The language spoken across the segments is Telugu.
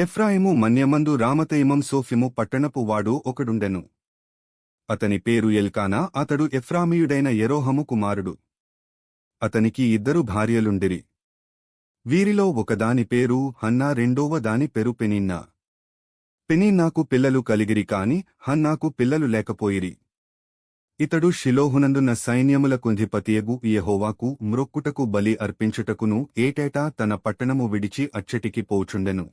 ఎఫ్రాయిము మన్యమందు రామతయిమం సోఫిము పట్టణపు వాడు ఒకడుండెను. అతని పేరు ఎల్కానా అతడు ఎఫ్రామీయుడైన ఎరోహము కుమారుడు. అతనికి ఇద్దరు భార్యలుండిరి. వీరిలో ఒకదాని పేరు హన్నా రెండోవ దాని పేరు పెనిన్నా. పెనిన్నాకు పిల్లలు కలిగిరి కాని హన్నాకు పిల్లలు లేకపోయిరి. ఇతడు షిలోహునందున్న సైన్యముల కుంధిపతియగు యహోవాకు మ్రొక్కుటకు బలి అర్పించుటకును ఏటేటా తన పట్టణము విడిచి అచ్చటికి పోచుండెను.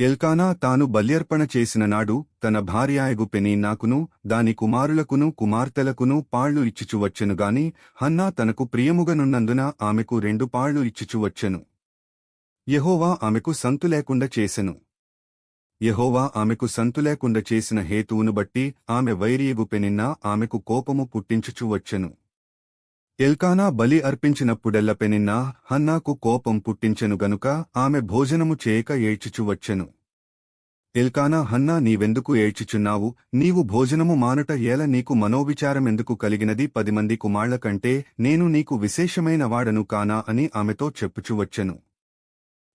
ఎల్కానా తాను బల్యర్పణ చేసిన నాడు తన భార్యాయగు పెనీనాకును దాని కుమారులకును కుమార్తెలకును పాళ్ళు ఇచ్చిచువచ్చెనుగాని హన్నా తనకు ప్రియముగనున్నందున ఆమెకు రెండు పాళ్ళు ఇచ్చిచువచ్చెను యహోవా ఆమెకు సంతులేకుండా చేసెను. యహోవా ఆమెకు సంతులేకుండా చేసిన హేతువును బట్టి ఆమె వైరియగు పెనిన్నా ఆమెకు కోపము పుట్టించుచువచ్చెను ఎల్కానా బలి అర్పించినప్పుడెల్ల పెనిన్నా హన్నాకు కోపం పుట్టించెను గనుక ఆమె భోజనము చేయక ఏడ్చిచువచ్చెను ఎల్కానా హన్నా నీవెందుకు ఏడ్చిచున్నావు? నీవు భోజనము మానుట ఏల నీకు మనోవిచారమెందుకు కలిగినది? పది మంది కుమాళ్ళ కంటే నేను నీకు విశేషమైన వాడను కానా అని ఆమెతో చెప్పుచువచ్చెను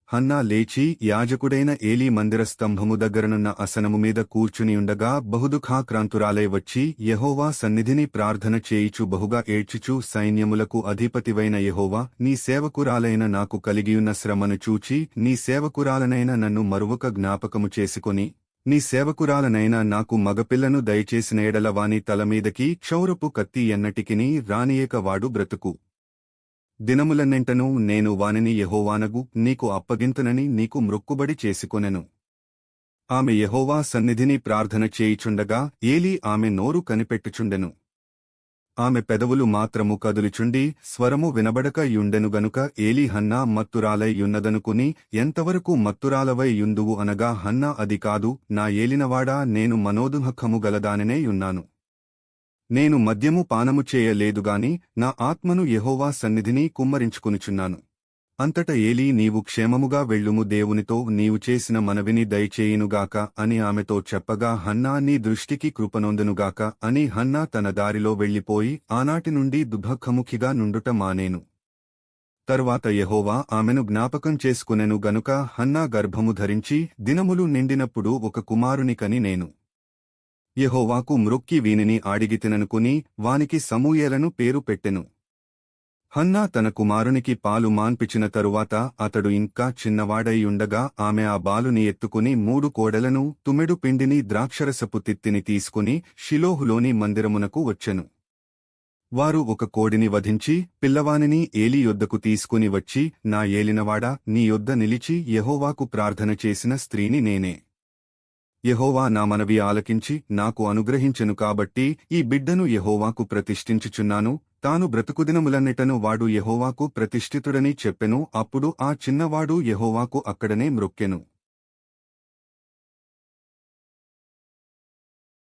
హన్నా లేచి యాజకుడైన ఏలీ మందిర స్తంభము దగ్గరనున్న అసనము మీద కూర్చునియుండగా బహుదుఖాక్రాంతురాలై వచ్చి యహోవా సన్నిధిని ప్రార్థన చేయిచు బహుగా ఏడ్చుచు సైన్యములకు అధిపతివైన యహోవా నీ సేవకురాలైన నాకు కలిగియున్న శ్రమను చూచి నీ సేవకురాలనైన నన్ను మరువక జ్ఞాపకము చేసుకొని నీ సేవకురాలనైనా నాకు మగపిల్లను దయచేసిన ఎడలవాని తలమీదకి క్షౌరపు కత్తి ఎన్నటికిని రానియక వాడు బ్రతుకు. దినములన్నెంటను నేను వానిని యహోవానగు నీకు అప్పగింతునని నీకు మృక్కుబడి చేసుకొనెను. ఆమె యహోవా సన్నిధిని ప్రార్థన చేయిచుండగా ఏలీ ఆమె నోరు కనిపెట్టుచుండెను. ఆమె పెదవులు మాత్రము కదులుచుండి స్వరము వినబడక యుండెను గనుక ఏలీ హన్నా మత్తురాలై యున్నదనుకుని ఎంతవరకు మత్తురాలవై యుందువు అనగా హన్నా అది కాదు నా ఏలినవాడా నేను మనోదుహఖము గలదాననే యున్నాను. నేను మద్యము పానము చేయలేదుగాని నా ఆత్మను యహోవా సన్నిధిని కుమ్మరించుకునుచున్నాను. అంతట ఏలీ నీవు క్షేమముగా వెళ్ళుము దేవునితో నీవు చేసిన మనవిని దయచేయునుగాక అని ఆమెతో చెప్పగా హన్నా నీ దృష్టికి కృపనొందునుగాక అని హన్నా తన దారిలో వెళ్ళిపోయి ఆనాటి నుండి దుఃఖముఖిగా నుండుట మానేను. తరువాత యహోవా ఆమెను జ్ఞాపకం చేసుకునెను గనుక హన్నా గర్భము ధరించి దినములు నిండినప్పుడు ఒక కుమారునికని నేను. యహోవాకు మ్రొక్కి వీనిని ఆడిగితిననుకుని వానికి సమూయేలను పేరు పెట్టెను. హన్నా తన కుమారునికి పాలు మాన్పిచిన తరువాత అతడు ఇంకా చిన్నవాడైయుండగా ఆమె ఆ బాలుని ఎత్తుకుని మూడు కోడలను తుమెడు పిండిని ద్రాక్షరసపు తిత్తిని తీసుకుని షిలోహులోని మందిరమునకు వచ్చెను. వారు ఒక కోడిని వధించి పిల్లవానిని ఏలి యొద్దకు తీసుకుని వచ్చి నా ఏలినవాడా నీ యొద్ద నిలిచి యహోవాకు ప్రార్థన చేసిన స్త్రీని నేనే. యహోవా నా మనవి ఆలకించి నాకు అనుగ్రహించెను కాబట్టి ఈ బిడ్డను యహోవాకు ప్రతిష్ఠించుచున్నాను. తాను బ్రతుకుదినములన్నిటను వాడు యహోవాకు ప్రతిష్ఠితుడని చెప్పెను. అప్పుడు ఆ చిన్నవాడు యహోవాకు అక్కడనే మ్రొక్కెను.